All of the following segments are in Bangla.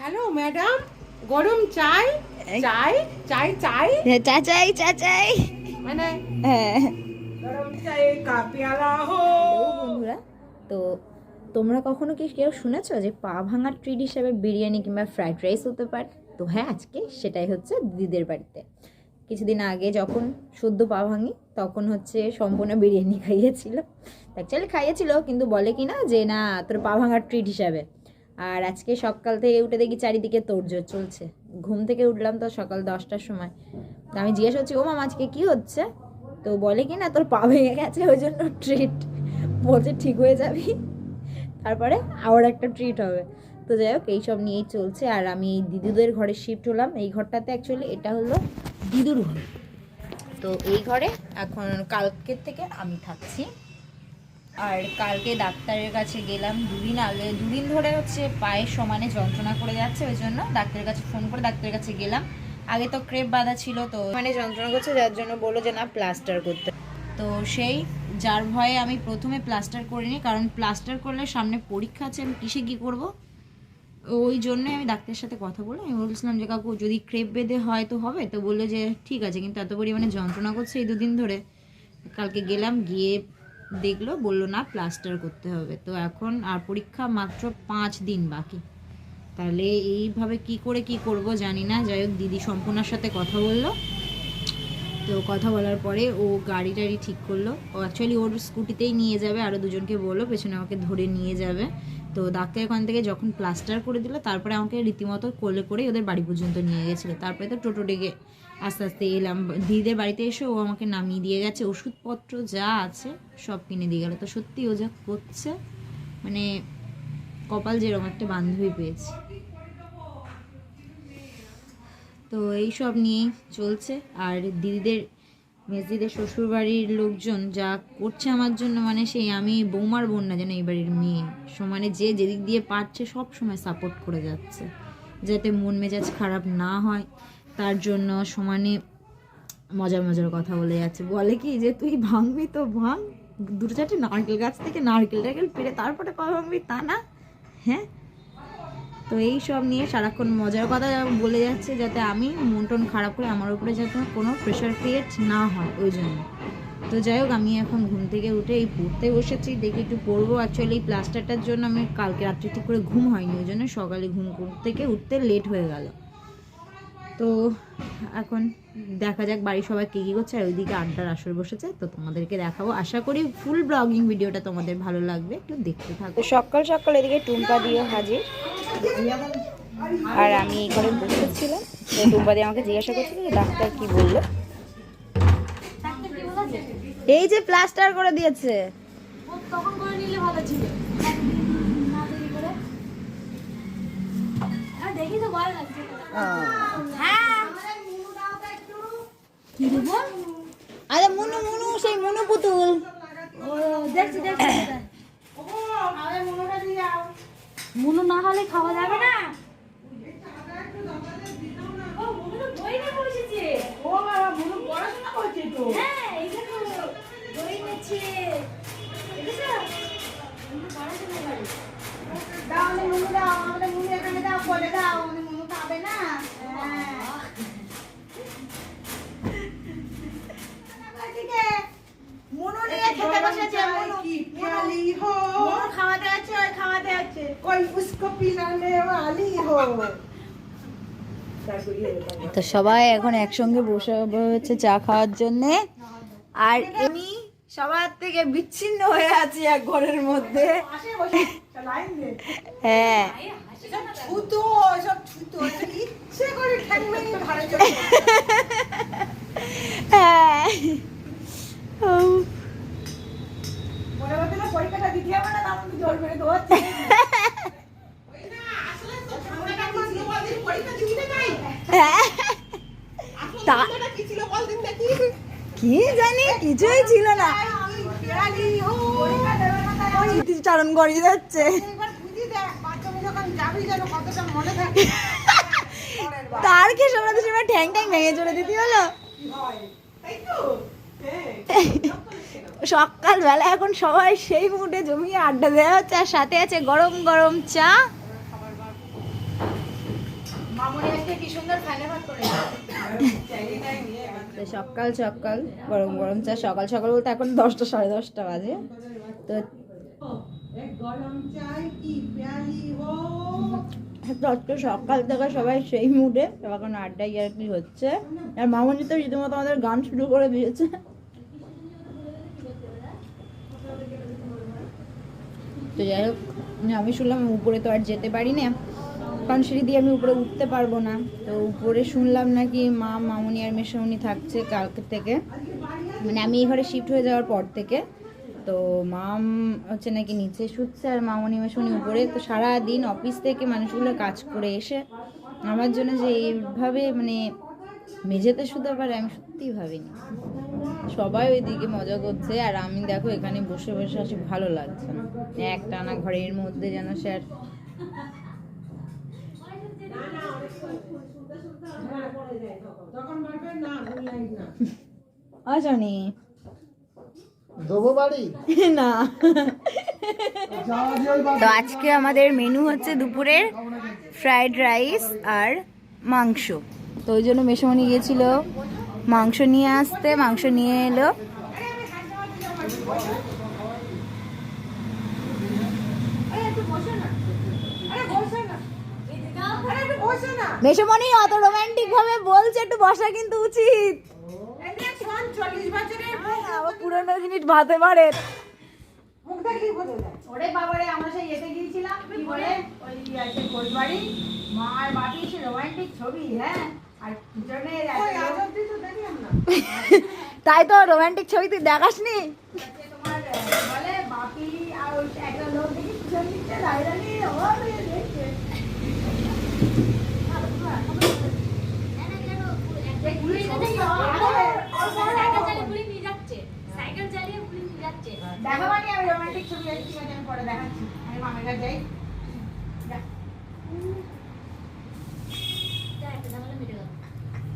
হ্যালো ম্যাডাম গরম চাই চাই চাই চাই। হ্যাঁ, মানে? হ্যাঁ। গরম চাই কাপিয়ালা হো বন্ধুরা। তো তোমরা কখনো কি কেউ শুনেছো যে পা ভাঙার ট্রিট হিসাবে বিরিয়ানি কিংবা ফ্রাইড রাইস হতে পারে? তো হ্যাঁ আজকে সেটাই হচ্ছে দিদিদের বাড়িতে। কিছুদিন আগে যখন শুদ্ধ পা ভাঙি তখন হচ্ছে সম্পূর্ণ বিরিয়ানি খাইয়েছিল। অ্যাকচুয়ালি খাইয়েছিল কিন্তু বলে কি না যে না তোর পা ভাঙার ট্রিট হিসাবে। আর আজকে সকাল থেকে উঠে দেখি চারিদিকে তোড়জোড় চলছে। ঘুম থেকে উঠলাম তো সকাল দশটার সময়। তো আমি জিজ্ঞেস করছি ও মামা আজকে কী হচ্ছে? তো বলে কি না, তোর পা ভেঙে গেছে, ওই জন্য ট্রিট বলছে, ঠিক হয়ে যাবি। তারপরে আবার একটা ট্রিট হবে। তো যাই হোক, এইসব নিয়েই চলছে। আর আমি দিদুদের ঘরে শিফট হলাম। এই ঘরটাতে অ্যাকচুয়ালি এটা হলো দিদুর ঘর। তো এই ঘরে এখন কালকের থেকে আমি থাকছি। আর কালকে ডাক্তারের কাছে গেলাম দুদিন আগে, দুদিন ধরে হচ্ছে পায়ের সমানে যন্ত্রণা করে যাচ্ছে, ওই জন্য ডাক্তারের কাছে ফোন করে ডাক্তারের কাছে গেলাম। আগে তো ক্রেপ বাঁধা ছিল তো মানে যন্ত্রণা করছে, যার জন্য বলল যে না প্লাস্টার করতে। তো সেই, যার ভয়ে আমি প্রথমে প্লাস্টার করিনি, কারণ প্লাস্টার করলে সামনে পরীক্ষা আছে, আমি কিসে কী করব? ওই জন্যই আমি ডাক্তারের সাথে কথা বলে, আমি বলছিলাম যে, কাকু, যদি ক্রেপ বেঁধে হয় তো হবে? তো বলল যে, ঠিক আছে, কিন্তু এত পরিমাণে যন্ত্রণা করছে এই দুদিন ধরে। কালকে গেলাম, গিয়ে দেখল, বলল, না প্লাস্টার করতে হবে। তো এখন আর পরীক্ষা মাত্র পাঁচ দিন বাকি। তাহলে এইভাবে কি করে কি করব জানি না। যাই হোক, দিদি সম্পূর্ণার সাথে কথা বলল। তো কথা বলার পরে ও গাড়ি টাড়ি ঠিক করল। ও অ্যাকচুয়ালি ওর স্কুটিতেই নিয়ে যাবে আরও দুজনকে বলল, পেছনে আমাকে ধরে নিয়ে যাবে। তো ডাক্তার ওখান থেকে যখন প্লাস্টার করে দিল, তারপরে আমাকে রীতিমতো কোলে করে ওদের বাড়ি পর্যন্ত নিয়ে গেছিল। তারপরে তো টোটো ডেকে আস্তে আস্তে এলাম। দিদিদের বাড়িতে এসে ও আমাকে নামিয়ে দিয়ে গেছে। ওষুধপত্র যা আছে সব কিনে দিয়ে গেল। তো সত্যি ও যা করছে মানে কপাল যেরকম একটা বান্ধবী পেয়েছে। তো এই সব নিয়েই চলছে। আর দিদিদের, মেজদিদের শ্বশুরবাড়ির লোকজন যা করছে আমার জন্য মানে সেই আমি বৌমার বোন না যেন এই বাড়ির মেয়ে। সমানে যে যেদিক দিয়ে পারছে সব সময় সাপোর্ট করে যাচ্ছে। যাতে মন মেজাজ খারাপ না হয়। তার জন্য সমানে মজার মজার কথা বলে যাচ্ছে। বলে কি যে, তুই ভাঙবি তো ভাঙ। দুটো চারটে নারকেল গাছ থেকে নারকেল টারকেল পেরে তারপরে পা ভাঙবি তা না? হ্যাঁ? তো এই সব নিয়ে সারাক্ষণ মজার কথা বলে যাচ্ছে যাতে আমি মন টন খারাপ করে আমার উপরে যাতে কোনো প্রেশার ক্রিয়েট না হয় ওই জন্য। তো যাই হোক, আমি এখন ঘুম থেকে উঠে এই পড়তে বসেছি। দেখি একটু পড়ব। অ্যাকচুয়ালি এই প্লাস্টারটার জন্য আমি কালকে রাত্রে ঠিক করে ঘুম হয়নি। ওই জন্য সকালে ঘুম থেকে উঠতে লেট হয়ে গেল। তো এখন দেখা যাক বাড়ির সবাই কী কী করছে আর ওইদিকে আড্ডার আসর বসেছে তো তোমাদেরকে দেখাবো। আশা করি ফুল ব্লগিং ভিডিওটা তোমাদের ভালো লাগবে একটু দেখতে থাকো। সকাল সকাল এদিকে টুম্পা দিয়ে হাজির। আর আমি এই ঘরে বসেছিলাম তো টুম্পা দিয়ে আমাকে জিজ্ঞাসা করছিল যে ডাক্তার কি বলল। এই যে প্লাস্টার করে দিয়েছে। তখন করে নিলে ভালো ছিল। দেখি তো ভালো লাগছে। আরে মুনু মুনু সেই মুনু পুতুল। মুনু না হলে খাওয়া যাবে না। মুনু মুনু হ্যাঁ। দাও মুনু দাও আমাদের মুনু এখানে দাও বলে দাও তো সবাই এখন একসঙ্গে বসে হচ্ছে চা খাওয়ার জন্যে। আর আমি সবার থেকে বিচ্ছিন্ন হয়ে আছি এক ঘরের মধ্যে। হ্যাঁ। হ্যাঁ। কি জানি কিছুই ছিল না। স্মৃতিচারণ করিয়ে যাচ্ছে। তার কি সময় ঠ্যাং ঠ্যাং ভেঙে চলে দিতে হলো। তাই তো। হ্যাঁ সকালবেলা এখন সবাই সেই মুডে জমিয়ে আড্ডা দেওয়া হচ্ছে আর সাথে আছে গরম গরম চা। সকাল সকাল গরম গরম চা সকাল সকাল বলতে এখন দশটা সাড়ে দশটা বাজে। তো সকাল থেকে সবাই সেই মুডে এখন আড্ডা ইয়ার কি হচ্ছে। আর মামনি তো রীতিমতো আমাদের গান শুরু করে দিয়েছে। তো যাই হোক আমি শুনলাম উপরে তো আর যেতে পারি না। কারণ সিঁড়ি দিয়ে আমি উপরে উঠতে পারব না। তো উপরে শুনলাম নাকি মা, মামনি আর মেশামনি থাকছে কালকে থেকে। মানে আমি এই ঘরে শিফট হয়ে যাওয়ার পর থেকে। তো মাম হচ্ছে নাকি নিচে শুচ্ছে আর মামনি মেশামনি উপরে। তো সারা দিন অফিস থেকে মানুষগুলো কাজ করে এসে আমার জন্য যে এইভাবে মানে মেঝেতে শুধু আবার আমি সত্যিই ভাবিনি। সবাই ওইদিকে মজা করছে আর আমি দেখো এখানে বসে বসে আছি ভালো লাগছে না। এক টানা ঘরের মধ্যে যেন সে আর তখন না। তো আজকে আমাদের মেনু হচ্ছে দুপুরের ফ্রাইড রাইস আর মাংস। তো ওই জন্য মেসমনি গিয়েছিল। মাংস নিয়ে আসতে, মাংস নিয়ে এলো। মেসমনি অত রোমান্টিক ভাবে বলছে, একটু বসা কিন্তু উচিত। পুরনো জিনিস ভাতে পারে। কোলবাড়ি মা আর সে রোমান্টিক ছবি হ্যাঁ? তাই তো রোমান্টিক ছবি তুই দেখাসনি? নি তোমার বলে বাপি আর একটা লোক দেখি পিছন দিকটা দাঁড়িয়ে দাঁড়িয়ে ও দেখছে সাইকেল চালিয়ে পুলিশ নিয়ে যাচ্ছে দেখাবানি আমি রোমান্টিক ছবি আছে ঠিক আছে আমি পরে দেখাচ্ছি আমি মামের কাছে যাই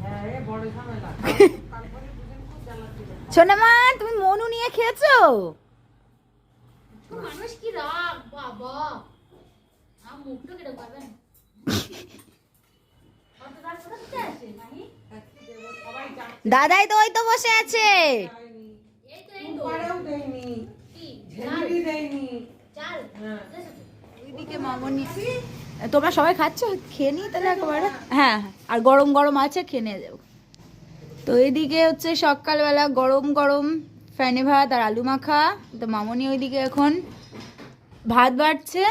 হ্যাঁ এ বড় ঝামেলা তারপরে দুজন খুব জ্বালাচ্ছিল সোনামা তুমি মনু নিয়ে খেয়েছো? মানুষ কি রাগ বাবা? আম মুখটা কেটে পাবেন দাদাই তো ওই তো বসে আছে। হ্যাঁ। তোমরা সবাই খাচ্ছ? খেয়ে নিই তাহলে একবারে। হ্যাঁ হ্যাঁ। আর গরম গরম আছে খেয়ে নিয়ে যাব তো এদিকে হচ্ছে সকালবেলা গরম গরম ফ্যানে ভাত আর আলু মাখা। তো মামনি ওইদিকে এখন ভাত বাড়ছে।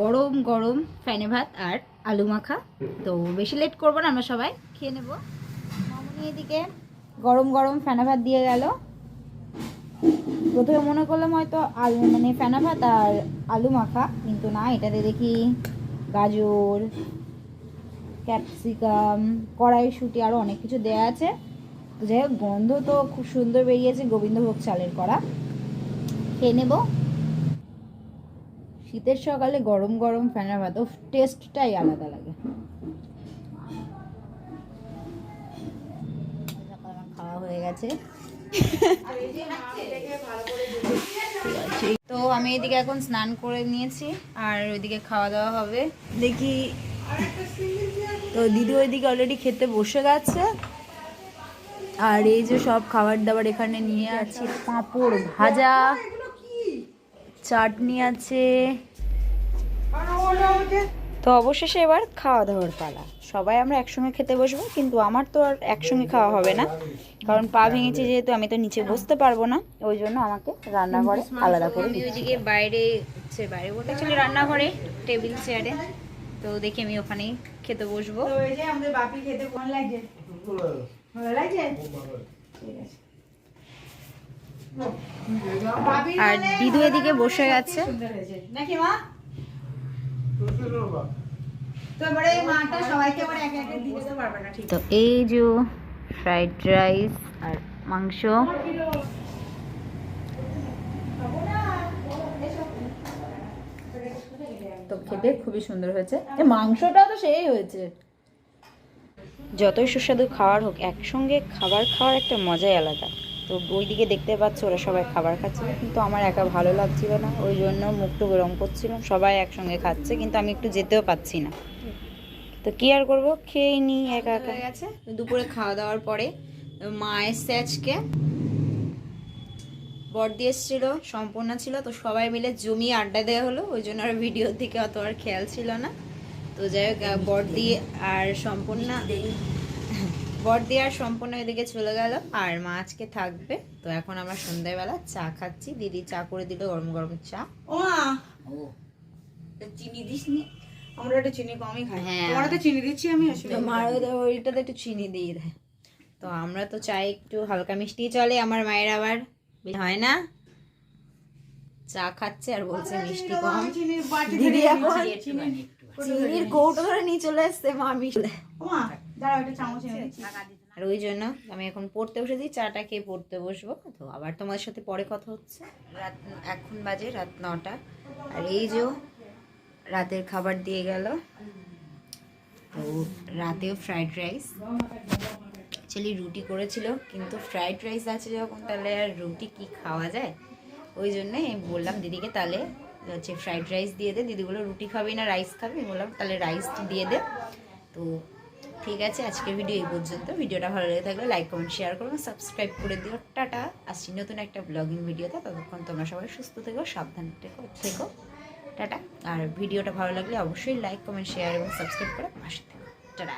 গরম গরম ফ্যানে ভাত আর আলু মাখা। তো বেশি লেট করব না, আমরা সবাই খেয়ে নেব। মামনি এদিকে গরম গরম ফ্যানে ভাত দিয়ে গেল। প্রথমে মনে করলাম হয়তো আলু মানে ফেনা ভাত আর আলু মাখা, কিন্তু না, এটাতে দেখি গাজর ক্যাপসিকাম, কড়াইশুঁটি আরও অনেক কিছু দেওয়া আছে। তো যাই হোক, গন্ধ তো খুব সুন্দর বেরিয়েছে, গোবিন্দভোগ চালের করা খেয়ে নেব। শীতের সকালে গরম গরম ফেনা ভাত টেস্টটাই আলাদা লাগে। খাওয়া হয়ে গেছে। তো আমি এদিকে এখন স্নান করে নিয়েছি, আর ওইদিকে খাওয়া দাওয়া হবে। দেখি তো দিদি ওইদিকে অলরেডি খেতে বসে গেছে। আর এই যে সব খাবার দাবার এখানে নিয়ে আছি। পাঁপড় ভাজা, চাটনি আছে। তো অবশেষে এবার খাওয়া দাওয়ার পালা। সবাই আমরা একসঙ্গে খেতে বসবো, কিন্তু আমার তো আর একসঙ্গে খাওয়া হবে না। কারণ পা ভেঙেছে যেহেতু, আমি তো নিচে বসতে পারব না। ওই জন্য আমাকে রান্নাঘরে আলাদা করে ওইদিকে বাইরে বাইরে বলতে রান্নাঘরে, টেবিল, চেয়ারে। তো দেখি আমি ওখানেই খেতে বসবো। তো এই যে আমাদের বাপি খেতে কোন লাগছে? ভালো লাগছে? ঠিক আছে আর দিদু এদিকে বসে গেছে। নাকি মা? তো এই যে ফ্রাইড রাইস আর মাংস। তো খেতে খুবই সুন্দর হয়েছে। এ মাংসটা তো সেই হয়েছে। যতই সুস্বাদু খাবার হোক একসঙ্গে খাবার খাওয়ার একটা মজাই আলাদা। তো ওইদিকে দেখতে পাচ্ছ ওরা সবাই খাবার খাচ্ছিল কিন্তু আমার একা ভালো লাগছিল না ওই জন্য মুখটু গরম করছিলাম। সবাই একসঙ্গে খাচ্ছে কিন্তু আমি একটু যেতেও পাচ্ছি না। তো কি আর করব? খেয়ে নিই একা একা। হয়ে গেছে। দুপুরে খাওয়া দাওয়ার পরে মা এসছে আজকে। বর্দি এসেছিল সম্পূর্ণ ছিল তো সবাই মিলে জমি আড্ডা দেওয়া হলো ওই জন্য আর ভিডিওর দিকে অত আর খেয়াল ছিল না। তো যাই হোক বর্দি আর সম্পূর্ণ বর্দি আর সম্পূর্ণ এদিকে চলে গেল আর মা আজকে থাকবে। তো এখন আমরা সন্ধ্যাবেলা চা খাচ্ছি দিদি চা করে দিল গরম গরম চা। ও চিনি দিস নি আমরা একটু চিনি কমই খাই। হ্যাঁ। তোমার তো চিনি দিচ্ছি আমি ওই- ওইটাতে একটু চিনি দিয়ে দেয়। তো আমরা তো চাই একটু হালকা মিষ্টি চলে আমার মায়ের আবার। হয় না? চা খাচ্ছে আর বলছে মিষ্টি কম। দিদি এখন চিনির কৌটো ধরে নিয়ে চলে এসছে মা মিষ্টি। ও মা দাঁড়াও একটা চামচ এনে দিচ্ছি। আর ওই জন্য আমি এখন পড়তে বসেছি চাটা খেয়ে পড়তে বসবো। তো আবার তোমাদের সাথে পরে কথা হচ্ছে। রাত এখন বাজে রাত নটা। আর এই যে রাতের খাবার দিয়ে গেল। তো রাতেও ফ্রাইড রাইস। অ্যাকচুয়ালি রুটি করেছিল, কিন্তু ফ্রাইড রাইস আছে যখন, তাহলে আর রুটি কি খাওয়া যায়? ওই জন্যে বললাম, দিদিকে তাহলে হচ্ছে ফ্রাইড রাইস দিয়ে দে, দিদিগুলো রুটি খাবি না রাইস খাবি। বললাম, তাহলে রাইস দিয়ে দে। তো ঠিক আছে, আজকের ভিডিও এই পর্যন্ত। ভিডিওটা ভালো লেগে থাকলে লাইক কমেন্ট শেয়ার করুন সাবস্ক্রাইব করে দিও। টাটা, আসছি নতুন একটা ব্লগিং ভিডিওতে ততক্ষণ তোমরা সবাই সুস্থ থেকো, সাবধান থেকো থেকো। টাটা। আর ভিডিওটা ভালো লাগলে অবশ্যই লাইক কমেন্ট শেয়ার এবং সাবস্ক্রাইব করে পাশে থেকো। টাটা।